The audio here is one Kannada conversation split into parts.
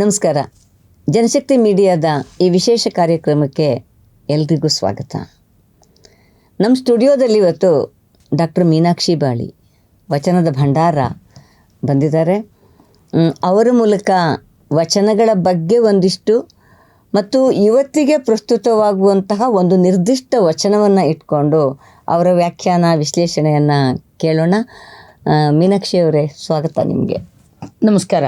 ನಮಸ್ಕಾರ. ಜನಶಕ್ತಿ ಮೀಡಿಯಾದ ಈ ವಿಶೇಷ ಕಾರ್ಯಕ್ರಮಕ್ಕೆ ಎಲ್ರಿಗೂ ಸ್ವಾಗತ. ನಮ್ಮ ಸ್ಟುಡಿಯೋದಲ್ಲಿ ಇವತ್ತು ಡಾಕ್ಟರ್ ಮೀನಾಕ್ಷಿ ಬಾಳಿ, ವಚನದ ಭಂಡಾರ ಬಂದಿದ್ದಾರೆ. ಅವರ ಮೂಲಕ ವಚನಗಳ ಬಗ್ಗೆ ಒಂದಿಷ್ಟು ಮತ್ತು ಇವತ್ತಿಗೆ ಪ್ರಸ್ತುತವಾಗುವಂತಹ ಒಂದು ನಿರ್ದಿಷ್ಟ ವಚನವನ್ನು ಇಟ್ಕೊಂಡು ಅವರ ವ್ಯಾಖ್ಯಾನ, ವಿಶ್ಲೇಷಣೆಯನ್ನು ಕೇಳೋಣ. ಮೀನಾಕ್ಷಿ ಅವರೇ, ಸ್ವಾಗತ ನಿಮಗೆ. ನಮಸ್ಕಾರ.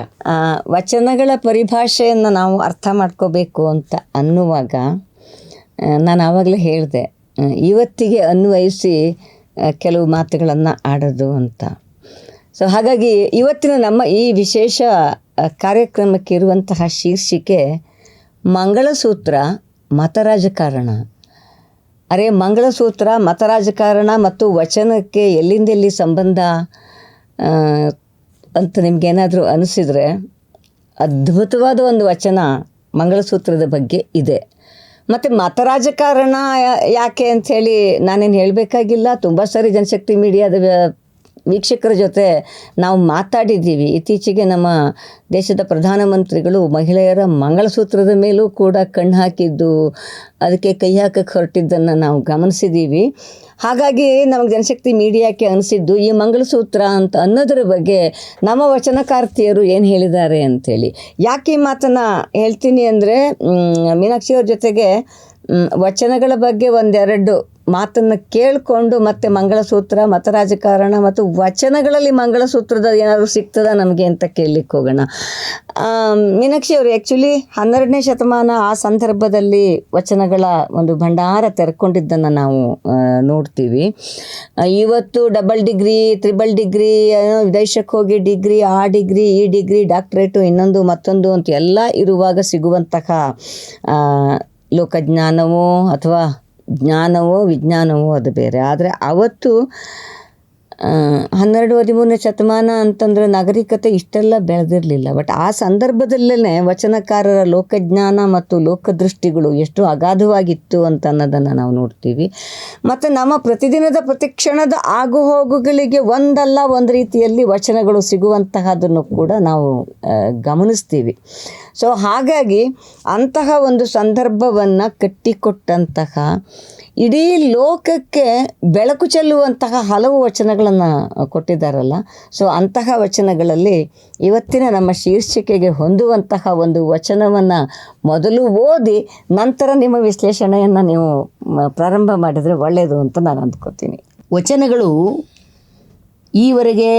ವಚನಗಳ ಪರಿಭಾಷೆಯನ್ನು ನಾವು ಅರ್ಥ ಮಾಡ್ಕೋಬೇಕು ಅಂತ ಅನ್ನುವಾಗ ನಾನು ಆವಾಗಲೇ ಹೇಳಿದೆ ಇವತ್ತಿಗೆ ಅನ್ವಯಿಸಿ ಕೆಲವು ಮಾತುಗಳನ್ನು ಆಡೋದು ಅಂತ. ಸೊ ಹಾಗಾಗಿ ಇವತ್ತಿನ ನಮ್ಮ ಈ ವಿಶೇಷ ಕಾರ್ಯಕ್ರಮಕ್ಕೆ ಇರುವಂತಹ ಶೀರ್ಷಿಕೆ ಮಂಗಳಸೂತ್ರ, ಮತರಾಜಕಾರಣ. ಅರೆ, ಮಂಗಳಸೂತ್ರ, ಮತರಾಜಕಾರಣ ಮತ್ತು ವಚನಕ್ಕೆ ಎಲ್ಲಿಂದೆಲ್ಲಿ ಸಂಬಂಧ ಅಂತ ನಿಮಗೇನಾದರೂ ಅನಿಸಿದರೆ ಅದ್ಭುತವಾದ ಒಂದು ವಚನ ಮಂಗಳಸೂತ್ರದ ಬಗ್ಗೆ ಇದೆ. ಮತ್ತು ಮತ ರಾಜಕಾರಣ ಯಾಕೆ ಅಂಥೇಳಿ ನಾನೇನು ಹೇಳಬೇಕಾಗಿಲ್ಲ. ತುಂಬ ಸಾರಿ ಜನಶಕ್ತಿ ಮೀಡಿಯಾದ ವೀಕ್ಷಕರ ಜೊತೆ ನಾವು ಮಾತಾಡಿದ್ದೀವಿ. ಇತ್ತೀಚೆಗೆ ನಮ್ಮ ದೇಶದ ಪ್ರಧಾನಮಂತ್ರಿಗಳು ಮಹಿಳೆಯರ ಮಂಗಳಸೂತ್ರದ ಮೇಲೂ ಕೂಡ ಕಣ್ಣು ಹಾಕಿದ್ದು, ಅದಕ್ಕೆ ಕೈ ಹಾಕಕ್ಕೆ ಹೊರಟಿದ್ದನ್ನು ನಾವು ಗಮನಿಸಿದ್ದೀವಿ. ಹಾಗಾಗಿ ನಮಗೆ ಜನಶಕ್ತಿ ಮೀಡಿಯಾಕ್ಕೆ ಅನಿಸಿದ್ದು, ಈ ಮಂಗಳಸೂತ್ರ ಅಂತ ಅನ್ನೋದ್ರ ಬಗ್ಗೆ ನಮ್ಮ ವಚನಕಾರ್ತಿಯರು ಏನು ಹೇಳಿದ್ದಾರೆ ಅಂಥೇಳಿ. ಯಾಕೆ ಈ ಮಾತನ್ನು ಹೇಳ್ತೀನಿ ಅಂದರೆ ಮೀನಾಕ್ಷಿಯವ್ರ ಜೊತೆಗೆ ವಚನಗಳ ಬಗ್ಗೆ ಒಂದೆರಡು ಮಾತನ್ನು ಕೇಳಿಕೊಂಡು ಮತ್ತೆ ಮಂಗಳಸೂತ್ರ ಮತರಾಜಕಾರಣ ಮತ್ತು ವಚನಗಳಲ್ಲಿ ಮಂಗಳಸೂತ್ರದ ಏನಾದರೂ ಸಿಗ್ತದ ನಮಗೆ ಅಂತ ಕೇಳಲಿಕ್ಕೆ ಹೋಗೋಣ. ಮೀನಾಕ್ಷಿ ಅವರು ಆ್ಯಕ್ಚುಲಿ ಹನ್ನೆರಡನೇ ಶತಮಾನ ಆ ಸಂದರ್ಭದಲ್ಲಿ ವಚನಗಳ ಒಂದು ಭಂಡಾರ ತೆರ್ಕೊಂಡಿದ್ದನ್ನು ನಾವು ನೋಡ್ತೀವಿ. ಇವತ್ತು ಡಬಲ್ ಡಿಗ್ರಿ ತ್ರಿಬಲ್ ಡಿಗ್ರಿ ವಿದೇಶಕ್ಕೆ ಹೋಗಿ ಡಿಗ್ರಿ ಆ ಡಿಗ್ರಿ ಈ ಡಿಗ್ರಿ ಡಾಕ್ಟ್ರೇಟು ಇನ್ನೊಂದು, ಮತ್ತೊಂದು ಅಂತ ಎಲ್ಲ ಇರುವಾಗ ಸಿಗುವಂತಹ ಲೋಕಜ್ಞಾನವೋ ಅಥವಾ ಜ್ಞಾನವೋ ವಿಜ್ಞಾನವೋ ಅದು ಬೇರೆ. ಆದರೆ ಅವತ್ತು ಹನ್ನೆರಡು, ಹದಿಮೂರನೇ ಶತಮಾನ ಅಂತಂದರೆ ನಾಗರಿಕತೆ ಇಷ್ಟೆಲ್ಲ ಬೆಳೆದಿರಲಿಲ್ಲ. ಬಟ್ ಆ ಸಂದರ್ಭದಲ್ಲೇ ವಚನಕಾರರ ಲೋಕಜ್ಞಾನ ಮತ್ತು ಲೋಕದೃಷ್ಟಿಗಳು ಎಷ್ಟು ಅಗಾಧವಾಗಿತ್ತು ಅಂತ ಅನ್ನೋದನ್ನು ನಾವು ನೋಡ್ತೀವಿ. ಮತ್ತು ನಮ್ಮ ಪ್ರತಿದಿನದ ಪ್ರತಿಕ್ಷಣದ ಆಗುಹೋಗುಗಳಿಗೆ ಒಂದಲ್ಲ ಒಂದು ರೀತಿಯಲ್ಲಿ ವಚನಗಳು ಸಿಗುವಂತಹದನ್ನು ಕೂಡ ನಾವು ಗಮನಿಸ್ತೀವಿ. ಸೊ ಹಾಗಾಗಿ ಅಂತಹ ಒಂದು ಸಂದರ್ಭವನ್ನು ಕಟ್ಟಿಕೊಟ್ಟಂತಹ ಇಡೀ ಲೋಕಕ್ಕೆ ಬೆಳಕು ಚೆಲ್ಲುವಂತಹ ಹಲವು ವಚನಗಳನ್ನು ಕೊಟ್ಟಿದ್ದಾರಲ್ಲ. ಸೊ ಅಂತಹ ವಚನಗಳಲ್ಲಿ ಇವತ್ತಿನ ನಮ್ಮ ಶೀರ್ಷಿಕೆಗೆ ಹೊಂದುವಂತಹ ಒಂದು ವಚನವನ್ನು ಮೊದಲು ಓದಿ ನಂತರ ನಿಮ್ಮ ವಿಶ್ಲೇಷಣೆಯನ್ನು ನೀವು ಪ್ರಾರಂಭ ಮಾಡಿದರೆ ಒಳ್ಳೆಯದು ಅಂತ ನಾನು ಅಂದ್ಕೋತೀನಿ. ವಚನಗಳು ಈವರೆಗೆ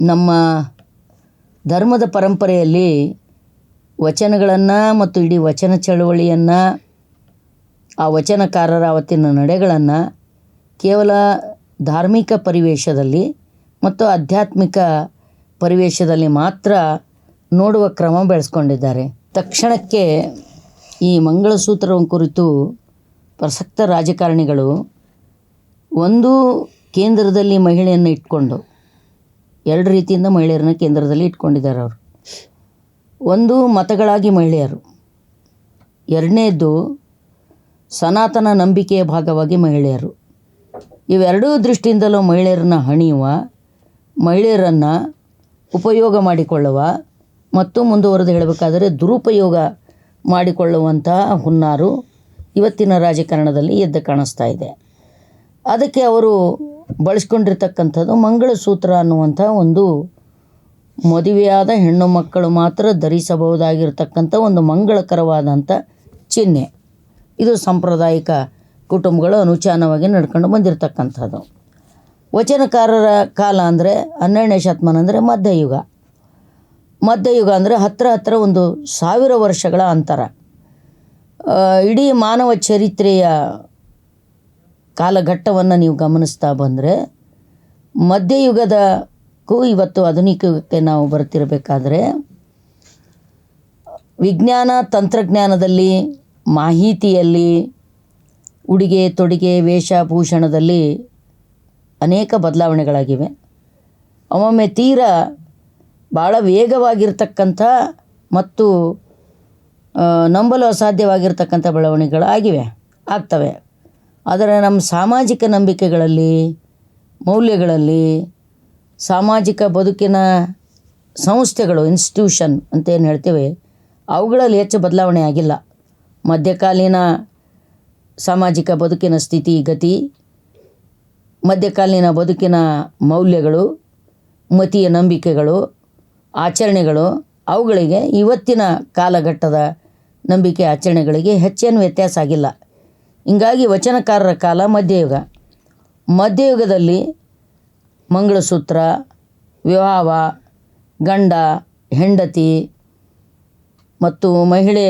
ನಮ್ಮ ಧರ್ಮದ ಪರಂಪರೆಯಲ್ಲಿ ವಚನಗಳನ್ನು ಮತ್ತು ಇಡೀ ವಚನ ಚಳವಳಿಯನ್ನು ಆ ವಚನಕಾರರ ಅವತ್ತಿನ ನಡೆಗಳನ್ನು ಕೇವಲ ಧಾರ್ಮಿಕ ಪರಿವೇಶದಲ್ಲಿ ಮತ್ತು ಆಧ್ಯಾತ್ಮಿಕ ಪರಿವೇಶದಲ್ಲಿ ಮಾತ್ರ ನೋಡುವ ಕ್ರಮ ಬೆಳೆಸ್ಕೊಂಡಿದ್ದಾರೆ. ತಕ್ಷಣಕ್ಕೆ ಈ ಮಂಗಳಸೂತ್ರವನ್ನು ಕುರಿತು ಪ್ರಸಕ್ತ ರಾಜಕಾರಣಿಗಳು ಒಂದು ಕೇಂದ್ರದಲ್ಲಿ ಮಹಿಳೆಯನ್ನು ಇಟ್ಕೊಂಡು, ಎರಡು ರೀತಿಯಿಂದ ಮಹಿಳೆಯರನ್ನು ಕೇಂದ್ರದಲ್ಲಿ ಇಟ್ಕೊಂಡಿದ್ದಾರೆ ಅವರು. ಒಂದು ಮತಗಳಾಗಿ ಮಹಿಳೆಯರು. ಎರಡನೇದ್ದು ಸನಾತನ ನಂಬಿಕೆಯ ಭಾಗವಾಗಿ ಮಹಿಳೆಯರು. ಇವೆರಡೂ ದೃಷ್ಟಿಯಿಂದಲೂ ಮಹಿಳೆಯರನ್ನ ಹಣಿಯುವ, ಮಹಿಳೆಯರನ್ನು ಉಪಯೋಗ ಮಾಡಿಕೊಳ್ಳುವ ಮತ್ತು ಮುಂದುವರೆದು ಹೇಳಬೇಕಾದರೆ ದುರುಪಯೋಗ ಮಾಡಿಕೊಳ್ಳುವಂತಹ ಹುನ್ನಾರು ಇವತ್ತಿನ ರಾಜಕಾರಣದಲ್ಲಿ ಎದ್ದು ಕಾಣಿಸ್ತಾ ಇದೆ. ಅದಕ್ಕೆ ಅವರು ಬಳಸ್ಕೊಂಡಿರ್ತಕ್ಕಂಥದ್ದು ಮಂಗಳಸೂತ್ರ ಅನ್ನುವಂಥ ಒಂದು ಮದುವೆಯಾದ ಹೆಣ್ಣು ಮಕ್ಕಳು ಮಾತ್ರ ಧರಿಸಬಹುದಾಗಿರ್ತಕ್ಕಂಥ ಒಂದು ಮಂಗಳಕರವಾದಂಥ ಚಿಹ್ನೆ. ಇದು ಸಾಂಪ್ರದಾಯಿಕ ಕುಟುಂಬಗಳು ಅನುಚಾನವಾಗಿ ನಡ್ಕೊಂಡು ಬಂದಿರತಕ್ಕಂಥದ್ದು. ವಚನಕಾರರ ಕಾಲ ಅಂದರೆ ಹನ್ನೆರಡನೇ ಶತಮಾನ ಅಂದರೆ ಮಧ್ಯಯುಗ. ಮಧ್ಯಯುಗ ಅಂದರೆ ಹತ್ತಿರ ಹತ್ತಿರ ಒಂದು ಸಾವಿರ ವರ್ಷಗಳ ಅಂತರ. ಇಡೀ ಮಾನವ ಚರಿತ್ರೆಯ ಕಾಲಘಟ್ಟವನ್ನು ನೀವು ಗಮನಿಸ್ತಾ ಬಂದರೆ ಮಧ್ಯಯುಗದಕ್ಕೂ ಇವತ್ತು ಆಧುನಿಕ ಯುಗಕ್ಕೆ ನಾವು ಬರ್ತಿರಬೇಕಾದ್ರೆ ವಿಜ್ಞಾನ ತಂತ್ರಜ್ಞಾನದಲ್ಲಿ ಮಾಹಿತಿಯಲ್ಲಿ, ಉಡುಗೆ, ತೊಡುಗೆ ವೇಷಭೂಷಣದಲ್ಲಿ ಅನೇಕ ಬದಲಾವಣೆಗಳಾಗಿವೆ. ಒಮ್ಮೊಮ್ಮೆ ತೀರ ಭಾಳ ವೇಗವಾಗಿರ್ತಕ್ಕಂಥ ಮತ್ತು ನಂಬಲು ಅಸಾಧ್ಯವಾಗಿರ್ತಕ್ಕಂಥ ಬೆಳವಣಿಗೆಗಳಾಗಿವೆ, ಆಗ್ತವೆ. ಆದರೆ ನಮ್ಮ ಸಾಮಾಜಿಕ ನಂಬಿಕೆಗಳಲ್ಲಿ, ಮೌಲ್ಯಗಳಲ್ಲಿ, ಸಾಮಾಜಿಕ ಬದುಕಿನ ಸಂಸ್ಥೆಗಳು, ಇನ್ಸ್ಟಿಟ್ಯೂಷನ್ ಅಂತ ಏನು ಹೇಳ್ತೇವೆ, ಅವುಗಳಲ್ಲಿ ಹೆಚ್ಚು ಬದಲಾವಣೆ ಆಗಿಲ್ಲ. ಮಧ್ಯಕಾಲೀನ ಸಾಮಾಜಿಕ ಬದುಕಿನ ಸ್ಥಿತಿ, ಗತಿ, ಮಧ್ಯಕಾಲೀನ ಬದುಕಿನ ಮೌಲ್ಯಗಳು, ಮತೀಯ ನಂಬಿಕೆಗಳು, ಆಚರಣೆಗಳು, ಅವುಗಳಿಗೆ ಇವತ್ತಿನ ಕಾಲಘಟ್ಟದ ನಂಬಿಕೆ ಆಚರಣೆಗಳಿಗೆ ಹೆಚ್ಚೇನು ವ್ಯತ್ಯಾಸ ಆಗಿಲ್ಲ. ಹಿಂಗಾಗಿ ವಚನಕಾರರ ಕಾಲ ಮಧ್ಯಯುಗ. ಮಧ್ಯಯುಗದಲ್ಲಿ ಮಂಗಳಸೂತ್ರ, ವಿವಾಹ, ಗಂಡ, ಹೆಂಡತಿ ಮತ್ತು ಮಹಿಳೆ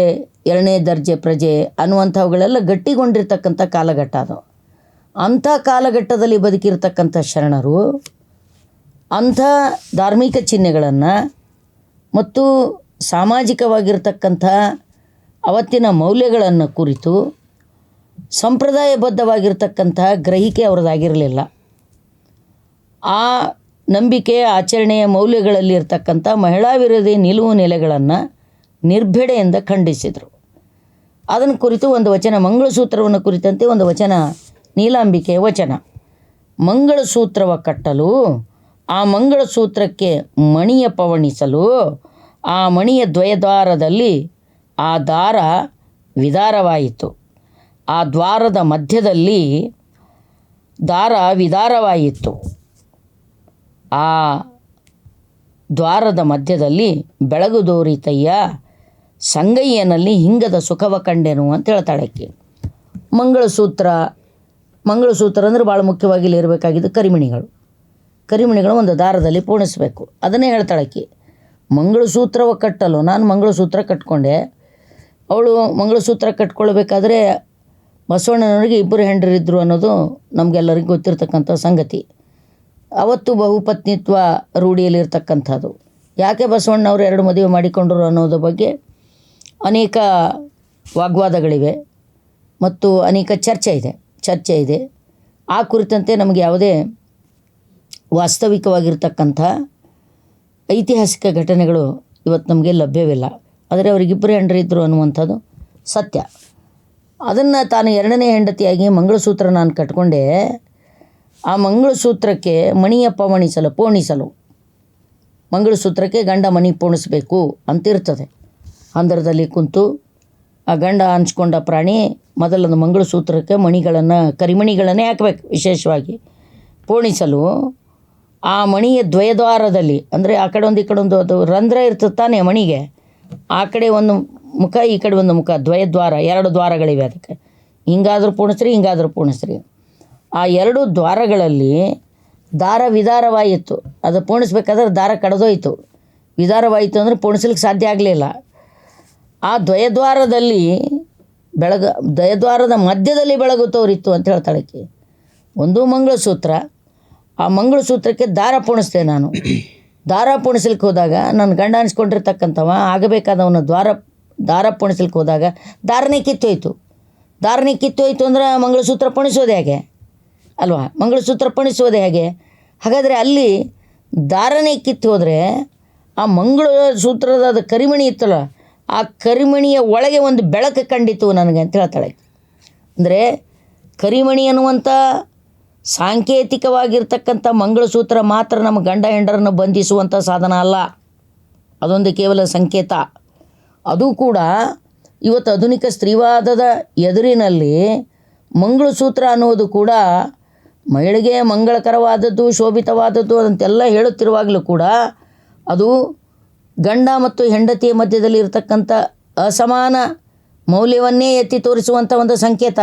ಎರಡನೇ ದರ್ಜೆ ಪ್ರಜೆ ಅನ್ನುವಂಥವುಗಳೆಲ್ಲ ಗಟ್ಟಿಗೊಂಡಿರ್ತಕ್ಕಂಥ ಕಾಲಘಟ್ಟ ಅದು. ಅಂಥ ಕಾಲಘಟ್ಟದಲ್ಲಿ ಬದುಕಿರ್ತಕ್ಕಂಥ ಶರಣರು, ಅಂಥ ಧಾರ್ಮಿಕ ಚಿಹ್ನೆಗಳನ್ನು ಮತ್ತು ಸಾಮಾಜಿಕವಾಗಿರ್ತಕ್ಕಂಥ ಅವತ್ತಿನ ಮೌಲ್ಯಗಳನ್ನು ಕುರಿತು ಸಂಪ್ರದಾಯಬದ್ಧವಾಗಿರ್ತಕ್ಕಂಥ ಗ್ರಹಿಕೆ ಅವ್ರದ್ದಾಗಿರಲಿಲ್ಲ. ಆ ನಂಬಿಕೆ, ಆಚರಣೆಯ ಮೌಲ್ಯಗಳಲ್ಲಿ ಇರ್ತಕ್ಕಂಥ ಮಹಿಳಾ ವಿರೋಧಿ ನಿಲುವು ನೆಲೆಗಳನ್ನು ನಿರ್ಭಿಡೆಯಿಂದ ಖಂಡಿಸಿದರು. ಅದನ್ನು ಕುರಿತು ಒಂದು ವಚನ, ಮಂಗಳಸೂತ್ರವನ್ನು ಕುರಿತಂತೆ ಒಂದು ವಚನ ನೀಲಾಂಬಿಕೆಯ ವಚನ. ಮಂಗಳಸೂತ್ರವ ಕಟ್ಟಲು, ಆ ಮಂಗಳಸೂತ್ರಕ್ಕೆ ಮಣಿಯ ಪವಣಿಸಲು, ಆ ಮಣಿಯ ದ್ವಯದ್ವಾರದಲ್ಲಿ ಆ ದಾರ ವಿದಾರವಾಯಿತು. ಆ ದ್ವಾರದ ಮಧ್ಯದಲ್ಲಿ ದಾರ ವಿದಾರವಾಯಿತು. ಆ ದ್ವಾರದ ಮಧ್ಯದಲ್ಲಿ ಬೆಳಗು ದೋರಿತಯ್ಯ ಸಂಗಯ್ಯನಲ್ಲಿ ಹಿಂಗದ ಸುಖವ ಕಂಡೆನು ಅಂತ ಹೇಳ್ತಾಳೆ ಆಕೆ. ಮಂಗಳಸೂತ್ರ ಮಂಗಳಸೂತ್ರ ಅಂದರೆ ಭಾಳ ಮುಖ್ಯವಾಗಿ ಇರಬೇಕಾಗಿದ್ದು ಕರಿಮಣಿಗಳು. ಕರಿಮಣಿಗಳು ಒಂದು ದಾರದಲ್ಲಿ ಪೂರ್ಣಿಸಬೇಕು. ಅದನ್ನೇ ಹೇಳ್ತಾಳೆ ಆಕೆ. ಮಂಗಳಸೂತ್ರವ ಕಟ್ಟಲು, ನಾನು ಮಂಗಳಸೂತ್ರ ಕಟ್ಕೊಂಡೆ. ಅವಳು ಮಂಗಳಸೂತ್ರ ಕಟ್ಕೊಳ್ಬೇಕಾದ್ರೆ ಬಸವಣ್ಣನವರಿಗೆ ಇಬ್ಬರು ಹೆಂಡರಿದ್ದರು ಅನ್ನೋದು ನಮಗೆಲ್ಲರಿಗೂ ಗೊತ್ತಿರ್ತಕ್ಕಂಥ ಸಂಗತಿ. ಅವತ್ತು ಬಹುಪತ್ನಿತ್ವ ರೂಢಿಯಲ್ಲಿರ್ತಕ್ಕಂಥದ್ದು. ಯಾಕೆ ಬಸವಣ್ಣವರು ಎರಡು ಮದುವೆ ಮಾಡಿಕೊಂಡರು ಅನ್ನೋದ್ರ ಬಗ್ಗೆ ಅನೇಕ ವಾಗ್ವಾದಗಳಿವೆ ಮತ್ತು ಅನೇಕ ಚರ್ಚೆ ಇದೆ ಚರ್ಚೆ ಇದೆ. ಆ ಕುರಿತಂತೆ ನಮಗೆ ಯಾವುದೇ ವಾಸ್ತವಿಕವಾಗಿರ್ತಕ್ಕಂಥ ಐತಿಹಾಸಿಕ ಘಟನೆಗಳು ಇವತ್ತು ನಮಗೆ ಲಭ್ಯವಿಲ್ಲ. ಆದರೆ ಅವರಿಗಿಬ್ಬರು ಹೆಂಡರಿದ್ದರು ಅನ್ನುವಂಥದ್ದು ಸತ್ಯ. ಅದನ್ನು ತಾನು ಎರಡನೇ ಹೆಂಡತಿಯಾಗಿ ಮಂಗಳಸೂತ್ರ ನಾನು ಕಟ್ಕೊಂಡೆ, ಆ ಮಂಗಳಸೂತ್ರಕ್ಕೆ ಮಣಿಯ ಪವಣಿಸಲು ಪೋಣಿಸಲು, ಮಂಗಳಸೂತ್ರಕ್ಕೆ ಗಂಡ ಮಣಿ ಪೋಣಿಸಬೇಕು ಅಂತಿರ್ತದೆ. ಹಂದರದಲ್ಲಿ ಕುಂತು ಆ ಗಂಡ ಹಂಚ್ಕೊಂಡ ಪ್ರಾಣಿ ಮೊದಲೊಂದು ಮಂಗಳಸೂತ್ರಕ್ಕೆ ಮಣಿಗಳನ್ನು, ಕರಿಮಣಿಗಳನ್ನೇ ಹಾಕಬೇಕು ವಿಶೇಷವಾಗಿ. ಪೋಣಿಸಲು ಆ ಮಣಿಯ ದ್ವಯದ್ವಾರದಲ್ಲಿ, ಅಂದರೆ ಆ ಕಡೆ ಒಂದು ಈ ಕಡೆ ಒಂದು ಅದು ರಂಧ್ರ ಇರ್ತದೆ ತಾನೇ ಮಣಿಗೆ, ಆ ಕಡೆ ಒಂದು ಮುಖ, ಈ ಕಡೆ ಒಂದು ಮುಖ, ದ್ವಯದ್ವಾರ, ಎರಡು ದ್ವಾರಗಳಿವೆ ಅದಕ್ಕೆ. ಹಿಂಗಾದರೂ ಪೂರ್ಣಿಸ್ರಿ ಹಿಂಗಾದರೂ ಪೂರ್ಣಿಸ್ರಿ ಆ ಎರಡು ದ್ವಾರಗಳಲ್ಲಿ ದಾರ ವಿದಾರವಾಯಿತು. ಅದು ಪೂರ್ಣಿಸ್ಬೇಕಾದ್ರೆ ದಾರ ಕಡ್ದೋಯ್ತು. ವಿದಾರವಾಯಿತು ಅಂದರೆ ಪೂರ್ಣಿಸ್ಲಿಕ್ಕೆ ಸಾಧ್ಯ ಆಗಲಿಲ್ಲ. ಆ ದ್ವಯದ್ವಾರದಲ್ಲಿ ಬೆಳಗ ದ್ವಯದ್ವಾರದ ಮಧ್ಯದಲ್ಲಿ ಬೆಳಗು ತೋರಿತ್ತು ಅಂತ ಹೇಳ್ತಾಳೆ ಆಕೆ. ಒಂದು ಮಂಗಳಸೂತ್ರ. ಆ ಮಂಗಳಸೂತ್ರಕ್ಕೆ ದಾರ ಪುಣಿಸ್ತೆ ನಾನು. ದಾರ ಪುಣಿಸ್ಲಿಕ್ಕೆ ಹೋದಾಗ ನನ್ನ ಗಂಡ ಅನಿಸ್ಕೊಂಡಿರ್ತಕ್ಕಂಥವ, ಆಗಬೇಕಾದವನ ದ್ವಾರ, ದಾರ ಪುಣಿಸ್ಲಿಕ್ಕೆ ಹೋದಾಗ ದಾರನೇ ಕಿತ್ತೋಯ್ತು. ದಾರನೇ ಕಿತ್ತೋಯ್ತು ಅಂದ್ರೆ ಮಂಗಳಸೂತ್ರ ಪುಣಿಸೋದು ಹೇಗೆ? ಅಲ್ವಾ? ಮಂಗಳಸೂತ್ರ ಪುಣಿಸೋದೆ ಹೇಗೆ? ಹಾಗಾದರೆ ಅಲ್ಲಿ ದಾರನೇ ಕಿತ್ತು ಹೋದರೆ ಆ ಮಂಗಳ ಸೂತ್ರದ ಅದು ಕರಿಮಣಿ ಇತ್ತಲ್ಲ ಆ ಕರಿಮಣಿಯ ಒಳಗೆ ಒಂದು ಬೆಳಕು ಕಂಡಿತು ನನಗೆ ಅಂತ ಹೇಳ್ತಾಳೆ. ಅಂದರೆ ಕರಿಮಣಿ ಅನ್ನುವಂಥ ಸಾಂಕೇತಿಕವಾಗಿರ್ತಕ್ಕಂಥ ಮಂಗಳಸೂತ್ರ ಮಾತ್ರ ನಮ್ಮ ಗಂಡ ಹೆಂಡರನ್ನು ಬಂಧಿಸುವಂಥ ಸಾಧನ ಅಲ್ಲ. ಅದೊಂದು ಕೇವಲ ಸಂಕೇತ. ಅದು ಕೂಡ ಇವತ್ತು ಆಧುನಿಕ ಸ್ತ್ರೀವಾದದ ಎದುರಿನಲ್ಲಿ ಮಂಗಳಸೂತ್ರ ಅನ್ನೋದು ಕೂಡ ಮಹಿಳೆಗೆ ಮಂಗಳಕರವಾದದ್ದು, ಶೋಭಿತವಾದದ್ದು, ಅದಂತೆಲ್ಲ ಹೇಳುತ್ತಿರುವಾಗಲೂ ಕೂಡ ಅದು ಗಂಡ ಮತ್ತು ಹೆಂಡತಿಯ ಮಧ್ಯದಲ್ಲಿ ಇರತಕ್ಕಂಥ ಅಸಮಾನ ಮೌಲ್ಯವನ್ನೇ ಎತ್ತಿ ತೋರಿಸುವಂಥ ಒಂದು ಸಂಕೇತ.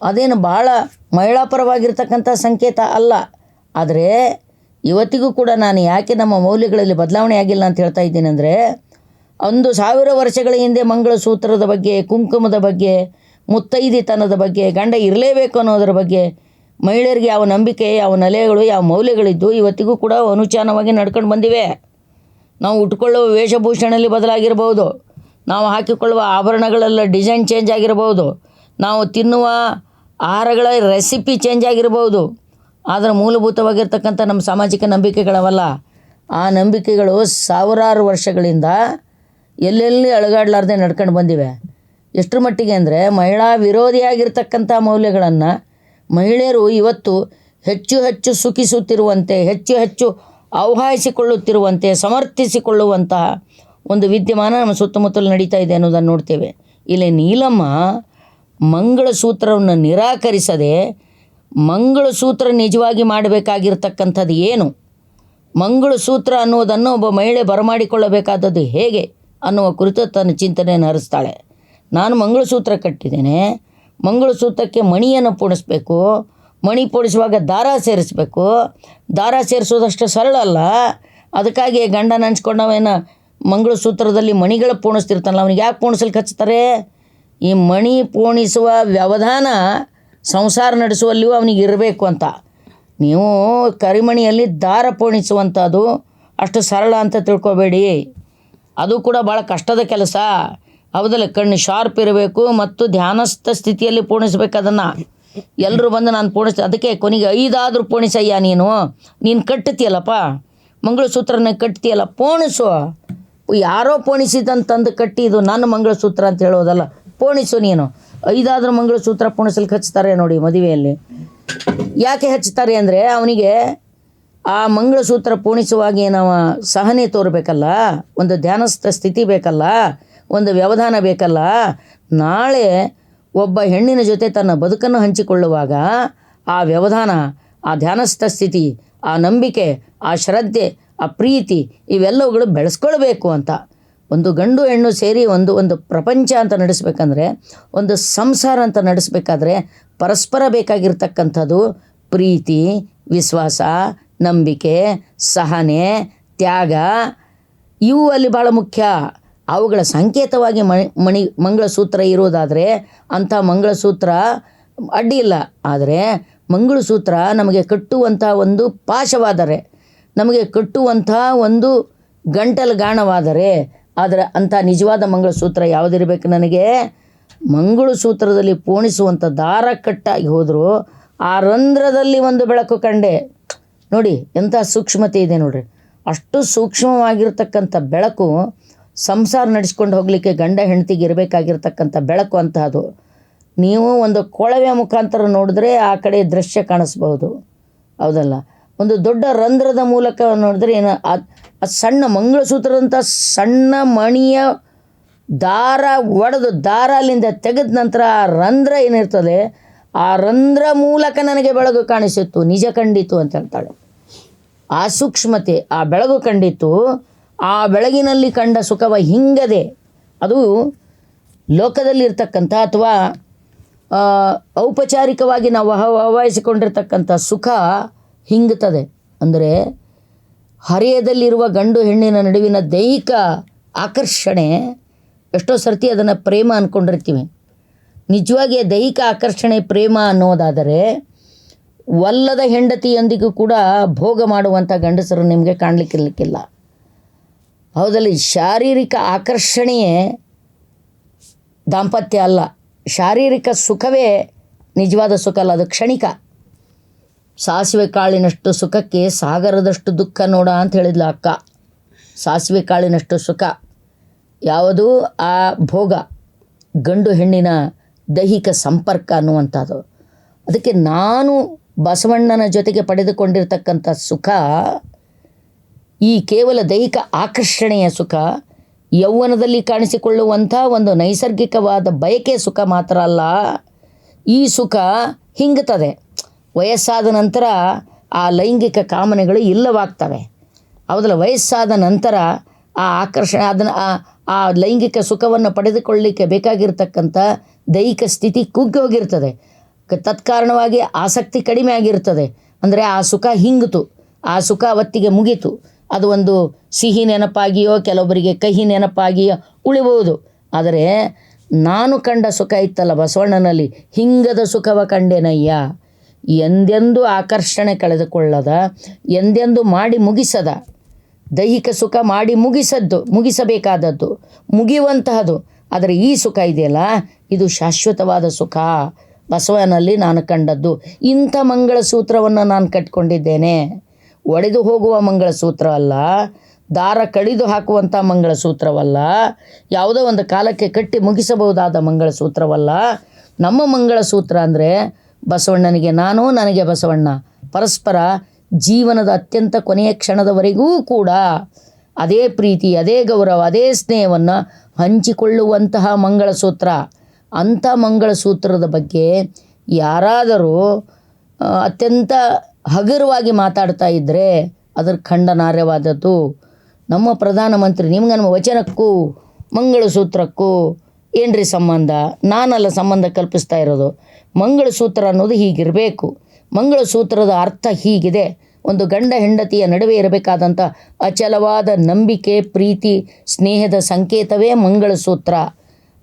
ಅದೇನು ಭಾಳ ಮಹಿಳಾಪರವಾಗಿರ್ತಕ್ಕಂಥ ಸಂಕೇತ ಅಲ್ಲ. ಆದರೆ ಇವತ್ತಿಗೂ ಕೂಡ ನಾನು ಯಾಕೆ ನಮ್ಮ ಮೌಲ್ಯಗಳಲ್ಲಿ ಬದಲಾವಣೆ ಆಗಿಲ್ಲ ಅಂತ ಹೇಳ್ತಾ ಇದ್ದೀನಿ ಅಂದರೆ, ಒಂದು ಸಾವಿರ ವರ್ಷಗಳ ಹಿಂದೆ ಮಂಗಳಸೂತ್ರದ ಬಗ್ಗೆ, ಕುಂಕುಮದ ಬಗ್ಗೆ, ಮುತ್ತೈದಿತನದ ಬಗ್ಗೆ, ಗಂಡ ಇರಲೇಬೇಕು ಅನ್ನೋದರ ಬಗ್ಗೆ ಮಹಿಳೆಯರಿಗೆ ಯಾವ ನಂಬಿಕೆ, ಯಾವ ನೆಲೆಗಳು, ಯಾವ ಮೌಲ್ಯಗಳಿದ್ದು ಇವತ್ತಿಗೂ ಕೂಡ ಅನುಚಾನವಾಗಿ ನಡ್ಕೊಂಡು ಬಂದಿವೆ. ನಾವು ಉಟ್ಕೊಳ್ಳುವ ವೇಷಭೂಷಣಲ್ಲಿ ಬದಲಾಗಿರ್ಬೋದು ನಾವು ಹಾಕಿಕೊಳ್ಳುವ ಆಭರಣಗಳೆಲ್ಲ ಡಿಸೈನ್ ಚೇಂಜ್ ಆಗಿರ್ಬೋದು ನಾವು ತಿನ್ನುವ ಆಹಾರಗಳ ರೆಸಿಪಿ ಚೇಂಜ್ ಆಗಿರ್ಬೋದು ಆದರೆ ಮೂಲಭೂತವಾಗಿರ್ತಕ್ಕಂಥ ನಮ್ಮ ಸಾಮಾಜಿಕ ನಂಬಿಕೆಗಳವಲ್ಲ, ಆ ನಂಬಿಕೆಗಳು ಸಾವಿರಾರು ವರ್ಷಗಳಿಂದ ಎಲ್ಲೆಲ್ಲಿ ಅಳಗಾಡ್ಲಾರ್ದೆ ನಡ್ಕೊಂಡು ಬಂದಿವೆ. ಎಷ್ಟರ ಮಟ್ಟಿಗೆ ಅಂದರೆ ಮಹಿಳಾ ವಿರೋಧಿಯಾಗಿರ್ತಕ್ಕಂಥ ಮೌಲ್ಯಗಳನ್ನು ಮಹಿಳೆಯರು ಇವತ್ತು ಹೆಚ್ಚು ಹೆಚ್ಚು ಸುಖಿಸುತ್ತಿರುವಂತೆ, ಹೆಚ್ಚು ಹೆಚ್ಚು ಆವಹಾಯಿಸಿಕೊಳ್ಳುತ್ತಿರುವಂತೆ, ಸಮರ್ಥಿಸಿಕೊಳ್ಳುವಂತಹ ಒಂದು ವಿದ್ಯಮಾನ ನಮ್ಮ ಸುತ್ತಮುತ್ತಲು ನಡೀತಾ ಇದೆ ಅನ್ನೋದನ್ನು ನೋಡ್ತೇವೆ. ಇಲ್ಲಿ ನೀಲಮ್ಮ ಮಂಗಳಸೂತ್ರವನ್ನು ನಿರಾಕರಿಸದೆ, ಮಂಗಳಸೂತ್ರ ನಿಜವಾಗಿ ಮಾಡಬೇಕಾಗಿರ್ತಕ್ಕಂಥದ್ದು ಏನು? ಮಂಗಳಸೂತ್ರ ಅನ್ನುವುದನ್ನು ಒಬ್ಬ ಮಹಿಳೆ ಬರಮಾಡಿಕೊಳ್ಳಬೇಕಾದದ್ದು ಹೇಗೆ ಅನ್ನುವ ಕುರಿತು ತನ್ನ ಚಿಂತನೆಯನ್ನು ಹರಿಸ್ತಾಳೆ. ನಾನು ಮಂಗಳಸೂತ್ರ ಕಟ್ಟಿದ್ದೇನೆ, ಮಂಗಳಸೂತ್ರಕ್ಕೆ ಮಣಿಯನ್ನು ಪೋಣಿಸ್ಬೇಕು ಮಣಿ ಪೋಣಿಸುವಾಗ ದಾರ ಸೇರಿಸ್ಬೇಕು. ದಾರ ಸೇರಿಸೋದಷ್ಟು ಸರಳ ಅಲ್ಲ. ಅದಕ್ಕಾಗಿ ಗಂಡ ನೆನ್ಸ್ಕೊಂಡವೇನ ಮಂಗಳಸೂತ್ರದಲ್ಲಿ ಮಣಿಗಳ ಪೋಣಿಸ್ತಿರ್ತಾನಲ್ಲ, ಅವ್ನಿಗೆ ಯಾಕೆ ಪೋಣಿಸಲಿಕ್ಕೆ ಹಚ್ತಾರೆ? ಈ ಮಣಿ ಪೋಣಿಸುವ ವ್ಯವಧಾನ ಸಂಸಾರ ನಡೆಸುವಲ್ಲಿಯೂ ಅವನಿಗೆ ಇರಬೇಕು ಅಂತ. ನೀವು ಕರಿಮಣಿಯಲ್ಲಿ ದಾರ ಪೋಣಿಸುವಂಥದ್ದು ಅಷ್ಟು ಸರಳ ಅಂತ ತಿಳ್ಕೊಬೇಡಿ. ಅದು ಕೂಡ ಭಾಳ ಕಷ್ಟದ ಕೆಲಸ. ಹೌದಲ್ಲ, ಕಣ್ಣು ಶಾರ್ಪ್ ಇರಬೇಕು ಮತ್ತು ಧ್ಯಾನಸ್ಥ ಸ್ಥಿತಿಯಲ್ಲಿ ಪೋಣಿಸ್ಬೇಕು ಅದನ್ನು. ಎಲ್ಲರೂ ಬಂದು ನಾನು ಪೂಣಿಸ ಅದಕ್ಕೆ ಕೊನೆಗೆ ಐದಾದರೂ ಪೋಣಿಸಯ್ಯ ನೀನು? ನೀನು ಕಟ್ಟುತ್ತೀಯಲ್ಲಪ್ಪ ಮಂಗಳಸೂತ್ರನ ಕಟ್ತೀಯಲ್ಲ, ಪೋಣಿಸು. ಯಾರೋ ಪೋಣಿಸಿದಂತಂದು ಕಟ್ಟಿ ಇದು ನನ್ನ ಮಂಗಳಸೂತ್ರ ಅಂತ ಹೇಳೋದಲ್ಲ, ಪೋಣಿಸು ನೀನು. ಐದಾದರೂ ಮಂಗಳಸೂತ್ರ ಪೋಣಿಸ್ಲಿಕ್ಕೆ ಹಚ್ತಾರೆ ನೋಡಿ ಮದುವೆಯಲ್ಲಿ. ಯಾಕೆ ಹಚ್ತಾರೆ ಅಂದರೆ ಅವನಿಗೆ ಆ ಮಂಗಳಸೂತ್ರ ಪೋಣಿಸುವಾಗ ಏನವ ಸಹನೆ ತೋರಬೇಕಲ್ಲ, ಒಂದು ಧ್ಯಾನಸ್ಥ ಸ್ಥಿತಿ ಬೇಕಲ್ಲ, ಒಂದು ವ್ಯವಧಾನ ಬೇಕಲ್ಲ, ನಾಳೆ ಒಬ್ಬ ಹೆಣ್ಣಿನ ಜೊತೆ ತನ್ನ ಬದುಕನ್ನು ಹಂಚಿಕೊಳ್ಳುವಾಗ ಆ ವ್ಯವಧಾನ, ಆ ಧ್ಯಾನಸ್ಥ ಸ್ಥಿತಿ, ಆ ನಂಬಿಕೆ, ಆ ಶ್ರದ್ಧೆ, ಆ ಪ್ರೀತಿ ಇವೆಲ್ಲವುಗಳು ಬೆಳೆಸ್ಕೊಳ್ಬೇಕು ಅಂತ. ಒಂದು ಗಂಡು ಹೆಣ್ಣು ಸೇರಿ ಒಂದು ಒಂದು ಪ್ರಪಂಚ ಅಂತ ನಡೆಸ್ಬೇಕಂದ್ರೆ, ಒಂದು ಸಂಸಾರ ಅಂತ ನಡೆಸ್ಬೇಕಾದ್ರೆ ಪರಸ್ಪರ ಬೇಕಾಗಿರ್ತಕ್ಕಂಥದ್ದು ಪ್ರೀತಿ, ವಿಶ್ವಾಸ, ನಂಬಿಕೆ, ಸಹನೆ, ತ್ಯಾಗ, ಇವು ಅಲ್ಲಿ ಭಾಳ ಮುಖ್ಯ. ಅವುಗಳ ಸಂಕೇತವಾಗಿ ಮಣಿ ಮಣಿ, ಮಂಗಳಸೂತ್ರ ಇರೋದಾದರೆ ಅಂಥ ಮಂಗಳಸೂತ್ರ ಅಡ್ಡಿ ಇಲ್ಲ. ಆದರೆ ಮಂಗಳಸೂತ್ರ ನಮಗೆ ಕಟ್ಟುವಂಥ ಒಂದು ಪಾಶವಾದರೆ, ನಮಗೆ ಕಟ್ಟುವಂಥ ಒಂದು ಗಂಟಲು ಗಾಣವಾದರೆ ಆದರೆ ಅಂಥ ನಿಜವಾದ ಮಂಗಳಸೂತ್ರ ಯಾವುದಿರಬೇಕು ನನಗೆ? ಮಂಗಳಸೂತ್ರದಲ್ಲಿ ಪೋಣಿಸುವಂಥ ದಾರ ಕಟ್ಟಾಗಿ ಹೋದರೂ ಆ ರಂಧ್ರದಲ್ಲಿ ಒಂದು ಬೆಳಕು ಕಂಡೆ. ನೋಡಿ ಎಂಥ ಸೂಕ್ಷ್ಮತೆ ಇದೆ ನೋಡಿರಿ. ಅಷ್ಟು ಸೂಕ್ಷ್ಮವಾಗಿರ್ತಕ್ಕಂಥ ಬೆಳಕು ಸಂಸಾರ ನಡೆಸ್ಕೊಂಡು ಹೋಗಲಿಕ್ಕೆ ಗಂಡ ಹೆಂಡತಿಗೆ ಇರಬೇಕಾಗಿರ್ತಕ್ಕಂಥ ಬೆಳಕು ಅಂತಹದು. ನೀವು ಒಂದು ಕೊಳವೆ ಮುಖಾಂತರ ನೋಡಿದ್ರೆ ಆ ಕಡೆ ದೃಶ್ಯ ಕಾಣಿಸ್ಬಹುದು. ಹೌದಲ್ಲ? ಒಂದು ದೊಡ್ಡ ರಂಧ್ರದ ಮೂಲಕ ನೋಡಿದ್ರೆ ಏನು, ಆ ಸಣ್ಣ ಮಂಗಳಸೂತ್ರದಂಥ ಸಣ್ಣ ಮಣಿಯ ದಾರ ಒಡೆದು ದಾರ ಅಲ್ಲಿಂದ ತೆಗೆದ ನಂತರ ಆ ರಂಧ್ರ ಏನಿರ್ತದೆ, ಆ ರಂಧ್ರ ಮೂಲಕ ನನಗೆ ಬೆಳಕು ಕಾಣಿಸಿತ್ತು. ನಿಜ ಕಂಡಿತು ಅಂತ ಹೇಳ್ತಾಳೆ. ಆ ಸೂಕ್ಷ್ಮತೆ, ಆ ಬೆಳಗು ಕಂಡಿತ್ತು ಆ ಬೆಳಗಿನಲ್ಲಿ ಕಂಡ ಸುಖವ ಹಿಂಗದೆ. ಅದು ಲೋಕದಲ್ಲಿರ್ತಕ್ಕಂಥ ಅಥವಾ ಔಪಚಾರಿಕವಾಗಿ ನಾವು ಹವ, ಹವಾಯಿಸಿಕೊಂಡಿರ್ತಕ್ಕಂಥ ಸುಖ ಹಿಂಗುತ್ತದೆ ಅಂದರೆ ಹರೆಯದಲ್ಲಿರುವ ಗಂಡು ಹೆಣ್ಣಿನ ನಡುವಿನ ದೈಹಿಕ ಆಕರ್ಷಣೆ, ಎಷ್ಟೋ ಸರ್ತಿ ಅದನ್ನು ಪ್ರೇಮ ಅಂದ್ಕೊಂಡಿರ್ತೀವಿ ನಿಜವಾಗಿ ದೈಹಿಕ ಆಕರ್ಷಣೆ ಪ್ರೇಮ ಅನ್ನೋದಾದರೆ ಒಲ್ಲದ ಹೆಂಡತಿಯೊಂದಿಗೂ ಕೂಡ ಭೋಗ ಮಾಡುವಂಥ ಗಂಡಸರು ನಿಮಗೆ ಕಾಣಲಿಕ್ಕಿರ್ಲಿಕ್ಕಿಲ್ಲ. ಹೌದಲ್ಲಿ ಶಾರೀರಿಕ ಆಕರ್ಷಣೆಯೇ ದಾಂಪತ್ಯ ಅಲ್ಲ. ಶಾರೀರಿಕ ಸುಖವೇ ನಿಜವಾದ ಸುಖ ಅಲ್ಲ, ಅದು ಕ್ಷಣಿಕ. ಸಾಸಿವೆ ಕಾಳಿನಷ್ಟು ಸುಖಕ್ಕೆ ಸಾಗರದಷ್ಟು ದುಃಖ ನೋಡ ಅಂತ ಹೇಳಿದ್ಲು ಅಕ್ಕ. ಸಾಸಿವೆ ಕಾಳಿನಷ್ಟು ಸುಖ. ಯಾವುದು? ಆ ಭೋಗ, ಗಂಡು ಹೆಣ್ಣಿನ ದೈಹಿಕ ಸಂಪರ್ಕ ಅನ್ನುವಂಥದ್ದು. ಅದಕ್ಕೆ ನಾನು ಬಸವಣ್ಣನ ಜೊತೆಗೆ ಪಡೆದುಕೊಂಡಿರ್ತಕ್ಕಂಥ ಸುಖ ಈ ಕೇವಲ ದೈಹಿಕ ಆಕರ್ಷಣೆಯ ಸುಖ, ಯೌವನದಲ್ಲಿ ಕಾಣಿಸಿಕೊಳ್ಳುವಂಥ ಒಂದು ನೈಸರ್ಗಿಕವಾದ ಬಯಕೆ ಸುಖ ಮಾತ್ರ ಅಲ್ಲ, ಈ ಸುಖ ಹಿಂಗುತ್ತದೆ ವಯಸ್ಸಾದ ನಂತರ ಆ ಲೈಂಗಿಕ ಕಾಮನೆಗಳು ಇಲ್ಲವಾಗ್ತವೆ. ಹೌದಲ್ಲ, ವಯಸ್ಸಾದ ನಂತರ ಆ ಆಕರ್ಷಣೆ ಅದನ್ನು ಆ ಲೈಂಗಿಕ ಸುಖವನ್ನು ಪಡೆದುಕೊಳ್ಳಲಿಕ್ಕೆ ಬೇಕಾಗಿರ್ತಕ್ಕಂಥ ದೈಹಿಕ ಸ್ಥಿತಿ ಕುಗ್ಗಿ ಹೋಗಿರ್ತದೆ. ತತ್ಕಾರಣವಾಗಿ ಆಸಕ್ತಿ ಕಡಿಮೆ ಆಗಿರ್ತದೆ. ಅಂದರೆ ಆ ಸುಖ ಹಿಂಗಿತು. ಆ ಸುಖ ಅವತ್ತಿಗೆ ಮುಗೀತು. ಅದು ಒಂದು ಸಿಹಿ ನೆನಪಾಗಿಯೋ, ಕೆಲವೊಬ್ಬರಿಗೆ ಕಹಿ ನೆನಪಾಗಿಯೋ ಉಳಿಬಹುದು ಆದರೆ ನಾನು ಕಂಡ ಸುಖ ಇತ್ತಲ್ಲ ಬಸವಣ್ಣನಲ್ಲಿ, ಹಿಂಗದ ಸುಖವ ಕಂಡೆನಯ್ಯ. ಎಂದೆಂದೂ ಆಕರ್ಷಣೆ ಕಳೆದುಕೊಳ್ಳದ, ಎಂದೆಂದೂ ಮಾಡಿ ಮುಗಿಸದ. ದೈಹಿಕ ಸುಖ ಮಾಡಿ ಮುಗಿಸದ್ದು, ಮುಗಿಸಬೇಕಾದದ್ದು ಮುಗಿಯುವಂತಹದ್ದು ಆದರೆ ಈ ಸುಖ ಇದೆಯಲ್ಲ, ಇದು ಶಾಶ್ವತವಾದ ಸುಖ. ಬಸವನಲ್ಲಿ ನಾನು ಕಂಡದ್ದು ಇಂಥ ಮಂಗಳ ಸೂತ್ರವನ್ನು ನಾನು ಕಟ್ಕೊಂಡಿದ್ದೇನೆ. ಒಡೆದು ಹೋಗುವ ಮಂಗಳಸೂತ್ರ ಅಲ್ಲ, ದಾರ ಕಡಿದು ಹಾಕುವಂಥ ಮಂಗಳಸೂತ್ರವಲ್ಲ, ಯಾವುದೋ ಒಂದು ಕಾಲಕ್ಕೆ ಕಟ್ಟಿ ಮುಗಿಸಬಹುದಾದ ಮಂಗಳಸೂತ್ರವಲ್ಲ, ನಮ್ಮ ಮಂಗಳಸೂತ್ರ ಅಂದರೆ ಬಸವಣ್ಣನಿಗೆ ನಾನು ನನಗೆ ಬಸವಣ್ಣ, ಪರಸ್ಪರ ಜೀವನದ ಅತ್ಯಂತ ಕೊನೆಯ ಕ್ಷಣದವರೆಗೂ ಕೂಡ ಅದೇ ಪ್ರೀತಿ, ಅದೇ ಗೌರವ, ಅದೇ ಸ್ನೇಹವನ್ನು ಹಂಚಿಕೊಳ್ಳುವಂತಹ ಮಂಗಳಸೂತ್ರ. ಅಂಥ ಮಂಗಳಸೂತ್ರದ ಬಗ್ಗೆ ಯಾರಾದರೂ ಅತ್ಯಂತ ಹಗುರವಾಗಿ ಮಾತಾಡ್ತಾ ಇದ್ದರೆ ಅದರ ಖಂಡನಾರ್ಯವಾದದ್ದು. ನಮ್ಮ ಪ್ರಧಾನಮಂತ್ರಿ ನಿಮ್ಗೆ ನಮ್ಮ ವಚನಕ್ಕೂ, ಮಂಗಳಸೂತ್ರಕ್ಕೂ ಏನ್ರಿ ಸಂಬಂಧ? ನಾನಲ್ಲ ಸಂಬಂಧ ಕಲ್ಪಿಸ್ತಾ ಇರೋದು. ಮಂಗಳಸೂತ್ರ ಅನ್ನೋದು ಹೀಗಿರಬೇಕು. ಮಂಗಳಸೂತ್ರದ ಅರ್ಥ ಹೀಗಿದೆ. ಒಂದು ಗಂಡ ಹೆಂಡತಿಯ ನಡುವೆ ಇರಬೇಕಾದಂಥ ಅಚಲವಾದ ನಂಬಿಕೆ, ಪ್ರೀತಿ, ಸ್ನೇಹದ ಸಂಕೇತವೇ ಮಂಗಳಸೂತ್ರ.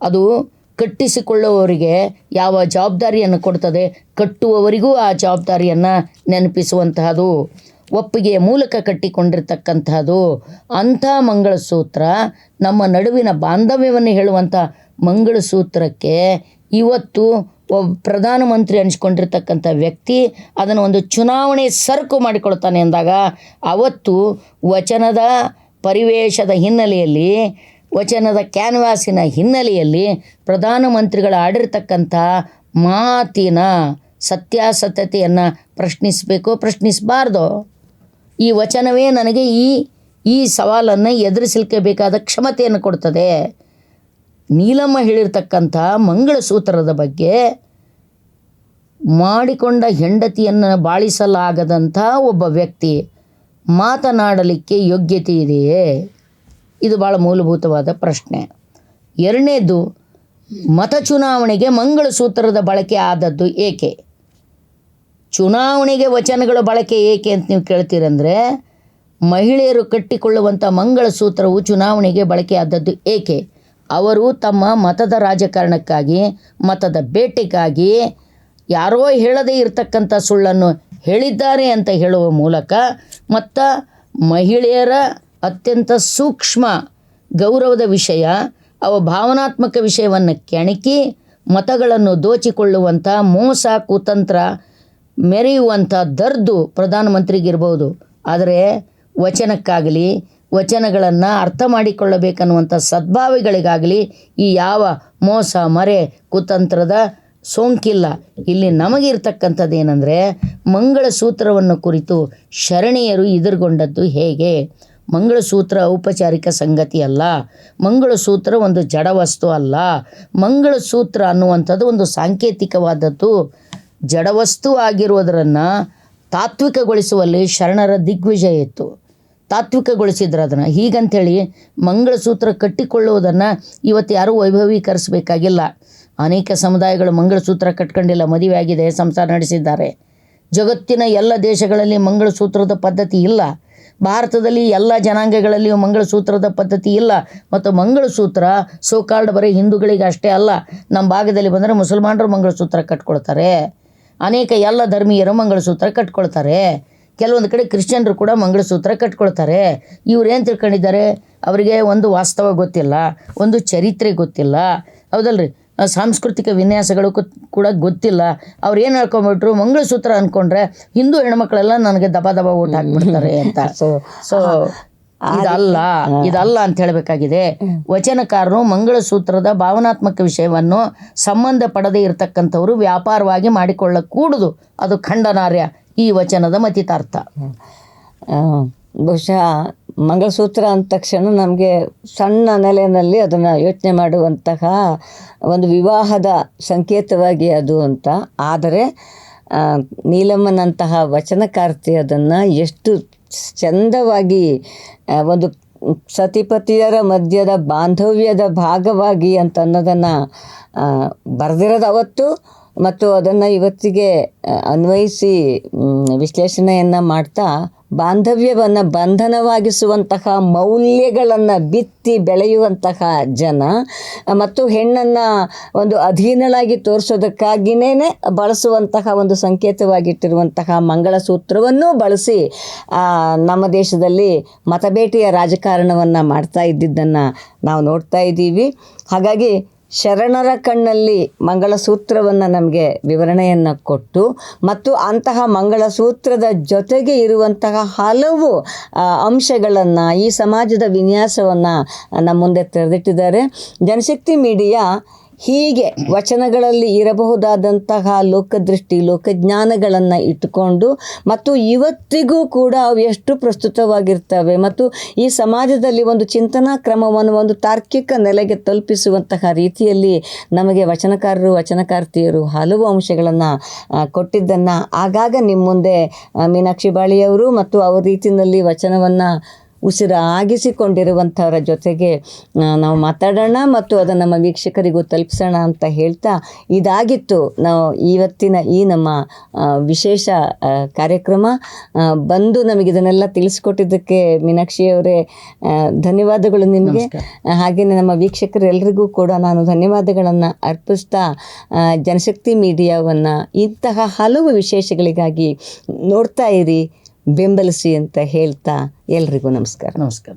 ಅದು ಕಟ್ಟಿಸಿಕೊಳ್ಳುವವರಿಗೆ ಯಾವ ಜವಾಬ್ದಾರಿಯನ್ನು ಕೊಡ್ತದೆ? ಕಟ್ಟುವವರಿಗೂ ಆ ಜವಾಬ್ದಾರಿಯನ್ನು ನೆನಪಿಸುವಂತಹದು. ಒಪ್ಪಿಗೆಯ ಮೂಲಕ ಕಟ್ಟಿಕೊಂಡಿರ್ತಕ್ಕಂತಹದು. ಅಂಥ ಮಂಗಳಸೂತ್ರ ನಮ್ಮ ನಡುವಿನ ಬಾಂಧವ್ಯವನ್ನು ಹೇಳುವಂಥ ಮಂಗಳಸೂತ್ರಕ್ಕೆ ಇವತ್ತು ಒಬ್ಬ ಪ್ರಧಾನಮಂತ್ರಿ ಅನಿಸ್ಕೊಂಡಿರ್ತಕ್ಕಂಥ ವ್ಯಕ್ತಿ ಅದನ್ನು ಒಂದು ಚುನಾವಣೆ ಸರಕು ಮಾಡಿಕೊಳ್ತಾನೆ ಅಂದಾಗ ಅವತ್ತು ವಚನದ ಪರಿವೇಶದ ಹಿನ್ನೆಲೆಯಲ್ಲಿ ವಚನದ ಕ್ಯಾನ್ವಾಸಿನ ಹಿನ್ನೆಲೆಯಲ್ಲಿ ಪ್ರಧಾನಮಂತ್ರಿಗಳ ಆಡಿರ್ತಕ್ಕಂಥ ಮಾತಿನ ಸತ್ಯಾಸತ್ಯತೆಯನ್ನು ಪ್ರಶ್ನಿಸಬೇಕು, ಪ್ರಶ್ನಿಸಬಾರ್ದು. ಈ ವಚನವೇ ನನಗೆ ಈ ಈ ಸವಾಲನ್ನು ಎದುರಿಸಲಿಕ್ಕೆ ಬೇಕಾದ ಕ್ಷಮತೆಯನ್ನು ಕೊಡ್ತದೆ. ನೀಲಮ್ಮ ಹೇಳಿರ್ತಕ್ಕಂಥ ಮಂಗಳಸೂತ್ರದ ಬಗ್ಗೆ ಮಾಡಿಕೊಂಡ ಹೆಂಡತಿಯನ್ನು ಬಾಳಿಸಲಾಗದಂಥ ಒಬ್ಬ ವ್ಯಕ್ತಿ ಮಾತನಾಡಲಿಕ್ಕೆ ಯೋಗ್ಯತೆ ಇದೆಯೇ ಇದು ಭಾಳ ಮೂಲಭೂತವಾದ ಪ್ರಶ್ನೆ. ಎರಡನೇದು, ಮತ ಚುನಾವಣೆಗೆ ಮಂಗಳಸೂತ್ರದ ಬಳಕೆ ಆದದ್ದು ಏಕೆ? ಚುನಾವಣೆಗೆ ವಚನಗಳ ಬಳಕೆ ಏಕೆ ಅಂತ ನೀವು ಕೇಳ್ತೀರಂದರೆ, ಮಹಿಳೆಯರು ಕಟ್ಟಿಕೊಳ್ಳುವಂಥ ಮಂಗಳಸೂತ್ರವು ಚುನಾವಣೆಗೆ ಬಳಕೆಯಾದದ್ದು ಏಕೆ? ಅವರು ತಮ್ಮ ಮತದ ರಾಜಕಾರಣಕ್ಕಾಗಿ, ಮತದ ಬೇಟೆಗಾಗಿ ಯಾರೋ ಹೇಳದೇ ಇರತಕ್ಕಂಥ ಸುಳ್ಳನ್ನು ಹೇಳಿದ್ದಾರೆ ಅಂತ ಹೇಳುವ ಮೂಲಕ ಮತ್ತು ಮಹಿಳೆಯರ ಅತ್ಯಂತ ಸೂಕ್ಷ್ಮ ಗೌರವದ ವಿಷಯ, ಅವ ಭಾವನಾತ್ಮಕ ವಿಷಯವನ್ನು ಕೆಣಕಿ ಮತಗಳನ್ನು ದೋಚಿಕೊಳ್ಳುವಂಥ ಮೋಸ ಕುತಂತ್ರ ಮೆರೆಯುವಂಥ ದರ್ದು ಪ್ರಧಾನಮಂತ್ರಿಗಿರ್ಬೋದು. ಆದರೆ ವಚನಕ್ಕಾಗಲಿ, ವಚನಗಳನ್ನು ಅರ್ಥ ಮಾಡಿಕೊಳ್ಳಬೇಕನ್ನುವಂಥ ಸದ್ಭಾವಿಗಳಿಗಾಗಲಿ ಈ ಯಾವ ಮೋಸ, ಮರೆ, ಕುತಂತ್ರದ ಸೋಂಕಿಲ್ಲ. ಇಲ್ಲಿ ನಮಗಿರ್ತಕ್ಕಂಥದ್ದು ಏನಂದರೆ ಮಂಗಳಸೂತ್ರವನ್ನು ಕುರಿತು ಶರಣೀಯರು ಎದುರುಗೊಂಡದ್ದು ಹೇಗೆ? ಮಂಗಳಸೂತ್ರ ಔಪಚಾರಿಕ ಸಂಗತಿ ಅಲ್ಲ. ಮಂಗಳಸೂತ್ರ ಒಂದು ಜಡವಸ್ತು ಅಲ್ಲ. ಮಂಗಳಸೂತ್ರ ಅನ್ನುವಂಥದ್ದು ಒಂದು ಸಾಂಕೇತಿಕವಾದದ್ದು. ಜಡವಸ್ತು ಆಗಿರುವುದರನ್ನು ತಾತ್ವಿಕಗೊಳಿಸುವಲ್ಲಿ ಶರಣರ ದಿಗ್ವಿಜಯ ಇತ್ತು. ತಾತ್ವಿಕಗೊಳಿಸಿದ್ರು ಅದನ್ನು. ಹೀಗಂತೇಳಿ ಮಂಗಳಸೂತ್ರ ಕಟ್ಟಿಕೊಳ್ಳುವುದನ್ನು ಇವತ್ತು ಯಾರೂ ವೈಭವೀಕರಿಸಬೇಕಾಗಿಲ್ಲ. ಅನೇಕ ಸಮುದಾಯಗಳು ಮಂಗಳಸೂತ್ರ ಕಟ್ಕೊಂಡಿಲ್ಲ. ಮದುವೆ ಆಗಿದೆ, ಸಂಸಾರ ನಡೆಸಿದ್ದಾರೆ. ಜಗತ್ತಿನ ಎಲ್ಲ ದೇಶಗಳಲ್ಲಿ ಮಂಗಳಸೂತ್ರದ ಪದ್ಧತಿ ಇಲ್ಲ. ಭಾರತದಲ್ಲಿ ಎಲ್ಲ ಜನಾಂಗಗಳಲ್ಲಿಯೂ ಮಂಗಳಸೂತ್ರದ ಪದ್ಧತಿ ಇಲ್ಲ. ಮತ್ತು ಮಂಗಳಸೂತ್ರ ಸೋಕಾಲ್ಡ್ ಬರೀ ಹಿಂದೂಗಳಿಗೆ ಅಷ್ಟೇ ಅಲ್ಲ, ನಮ್ಮ ಭಾಗದಲ್ಲಿ ಬಂದರೆ ಮುಸಲ್ಮಾನರು ಮಂಗಳಸೂತ್ರ ಕಟ್ಕೊಳ್ತಾರೆ. ಅನೇಕ ಎಲ್ಲ ಧರ್ಮೀಯರು ಮಂಗಳಸೂತ್ರ ಕಟ್ಕೊಳ್ತಾರೆ. ಕೆಲವೊಂದು ಕಡೆ ಕ್ರಿಶ್ಚಿಯನ್ರು ಕೂಡ ಮಂಗಳಸೂತ್ರ ಕಟ್ಕೊಳ್ತಾರೆ. ಏನು ತಿಳ್ಕೊಂಡಿದ್ದಾರೆ? ಅವರಿಗೆ ಒಂದು ವಾಸ್ತವ ಗೊತ್ತಿಲ್ಲ, ಒಂದು ಚರಿತ್ರೆ ಗೊತ್ತಿಲ್ಲ. ಹೌದಲ್ರಿ? ಸಾಂಸ್ಕೃತಿಕ ವಿನ್ಯಾಸಗಳು ಕೂಡ ಗೊತ್ತಿಲ್ಲ. ಅವ್ರು ಏನು ಹೇಳ್ಕೊಂಬಿಟ್ರು ಮಂಗಳಸೂತ್ರ ಅಂದ್ಕೊಂಡ್ರೆ ಹಿಂದೂ ಹೆಣ್ಮಕ್ಳೆಲ್ಲ ನನಗೆ ದಬ ದಬ ಓಟ್ ಹಾಕ್ಬಿಡ್ತಾರೆ ಅಂತ. ಸೊ ಸೊ ಇದಲ್ಲ ಇದಲ್ಲ ಅಂತ ಹೇಳಬೇಕಾಗಿದೆ. ವಚನಕಾರರು ಮಂಗಳಸೂತ್ರದ ಭಾವನಾತ್ಮಕ ವಿಷಯವನ್ನು ಸಂಬಂಧ ಪಡದೇ ಇರತಕ್ಕಂಥವ್ರು ವ್ಯಾಪಾರವಾಗಿ ಮಾಡಿಕೊಳ್ಳಕೂಡದು. ಅದು ಖಂಡನಾರ್ಯ ಈ ವಚನದ ಮತಿತಾರ್ಥ. ಬಹುಶಃ ಮಂಗಳಸೂತ್ರ ಅಂದ ತಕ್ಷಣ ನಮಗೆ ಸಣ್ಣ ನೆಲೆಯಲ್ಲಿ ಅದನ್ನು ಯೋಚನೆ ಮಾಡುವಂತಹ ಒಂದು ವಿವಾಹದ ಸಂಕೇತವಾಗಿ ಅದು ಅಂತ. ಆದರೆ ನೀಲಮ್ಮನಂತಹ ವಚನಕಾರ್ತಿ ಅದನ್ನು ಎಷ್ಟು ಚಂದವಾಗಿ ಒಂದು ಸತಿಪತಿಯರ ಮಧ್ಯದ ಬಾಂಧವ್ಯದ ಭಾಗವಾಗಿ ಅಂತ ಅನ್ನೋದನ್ನು ಬರೆದಿರೋದು ಅವತ್ತು ಮತ್ತು ಅದನ್ನು ಇವತ್ತಿಗೆ ಅನ್ವಯಿಸಿ ವಿಶ್ಲೇಷಣೆಯನ್ನು ಮಾಡ್ತಾ ಬಾಂಧವ್ಯವನ್ನು ಬಂಧನವಾಗಿಸುವಂತಹ, ಮೌಲ್ಯಗಳನ್ನು ಬಿತ್ತಿ ಬೆಳೆಯುವಂತಹ ಜನ, ಮತ್ತು ಹೆಣ್ಣನ್ನು ಒಂದು ಅಧೀನಳಾಗಿ ತೋರಿಸೋದಕ್ಕಾಗಿಯೇ ಬಳಸುವಂತಹ ಒಂದು ಸಂಕೇತವಾಗಿಟ್ಟಿರುವಂತಹ ಮಂಗಳಸೂತ್ರವನ್ನೂ ಬಳಸಿ ನಮ್ಮ ದೇಶದಲ್ಲಿ ಮತಬೇಟೆಯ ರಾಜಕಾರಣವನ್ನು ಮಾಡ್ತಾ ಇದ್ದಿದ್ದನ್ನು ನಾವು ನೋಡ್ತಾ ಇದ್ದೀವಿ. ಹಾಗಾಗಿ ಶರಣರ ಕಣ್ಣಲ್ಲಿ ಮಂಗಳಸೂತ್ರವನ್ನು ನಮಗೆ ವಿವರಣೆಯನ್ನು ಕೊಟ್ಟು ಮತ್ತು ಅಂತಹ ಮಂಗಳಸೂತ್ರದ ಜೊತೆಗೆ ಇರುವಂತಹ ಹಲವು ಅಂಶಗಳನ್ನು ಈ ಸಮಾಜದ ವಿನ್ಯಾಸವನ್ನು ನಮ್ಮ ಮುಂದೆ ತೆರೆದಿಟ್ಟಿದ್ದಾರೆ. ಜನಶಕ್ತಿ ಮೀಡಿಯಾ ಹೀಗೆ ವಚನಗಳಲ್ಲಿ ಇರಬಹುದಾದಂತಹ ಲೋಕದೃಷ್ಟಿ, ಲೋಕಜ್ಞಾನಗಳನ್ನು ಇಟ್ಟುಕೊಂಡು ಮತ್ತು ಇವತ್ತಿಗೂ ಕೂಡ ಅವು ಎಷ್ಟು ಪ್ರಸ್ತುತವಾಗಿರ್ತವೆ ಮತ್ತು ಈ ಸಮಾಜದಲ್ಲಿ ಒಂದು ಚಿಂತನಾ ಕ್ರಮವನ್ನು, ಒಂದು ತಾರ್ಕಿಕ ನೆಲೆಗೆ ತಲುಪಿಸುವಂತಹ ರೀತಿಯಲ್ಲಿ ನಮಗೆ ವಚನಕಾರರು, ವಚನಕಾರ್ತಿಯರು ಹಲವು ಅಂಶಗಳನ್ನು ಕೊಟ್ಟಿದ್ದನ್ನು ಆಗಾಗ ನಿಮ್ಮ ಮುಂದೆ ಮೀನಾಕ್ಷಿ ಬಾಳಿಯವರು ಮತ್ತು ಅವರ ರೀತಿಯಲ್ಲಿ ವಚನವನ್ನು ಉಸಿರಾಗಿಸಿಕೊಂಡಿರುವಂಥವರ ಜೊತೆಗೆ ನಾವು ಮಾತಾಡೋಣ ಮತ್ತು ಅದನ್ನು ನಮ್ಮ ವೀಕ್ಷಕರಿಗೂ ತಲುಪಿಸೋಣ ಅಂತ ಹೇಳ್ತಾ ಇದಾಗಿತ್ತು. ನಾವು ಇವತ್ತಿನ ಈ ನಮ್ಮ ವಿಶೇಷ ಕಾರ್ಯಕ್ರಮ. ಬಂದು ನಮಗೆ ಇದನ್ನೆಲ್ಲ ತಿಳಿಸ್ಕೊಟ್ಟಿದ್ದಕ್ಕೆ ಮೀನಾಕ್ಷಿಯವರೇ ಧನ್ಯವಾದಗಳು ನಿಮಗೆ. ಹಾಗೆಯೇ ನಮ್ಮ ವೀಕ್ಷಕರೆಲ್ಲರಿಗೂ ಕೂಡ ನಾನು ಧನ್ಯವಾದಗಳನ್ನು ಅರ್ಪಿಸ್ತಾ ಜನಶಕ್ತಿ ಮೀಡಿಯಾವನ್ನು ಇಂತಹ ಹಲವು ವಿಶೇಷಗಳಿಗಾಗಿ ನೋಡ್ತಾ ಇರಿ. ಬೆಂಬಲಿಸಿ ಅಂತ ಹೇಳ್ತಾ ಎಲ್ರಿಗೂ ನಮಸ್ಕಾರ. ನಮಸ್ಕಾರ.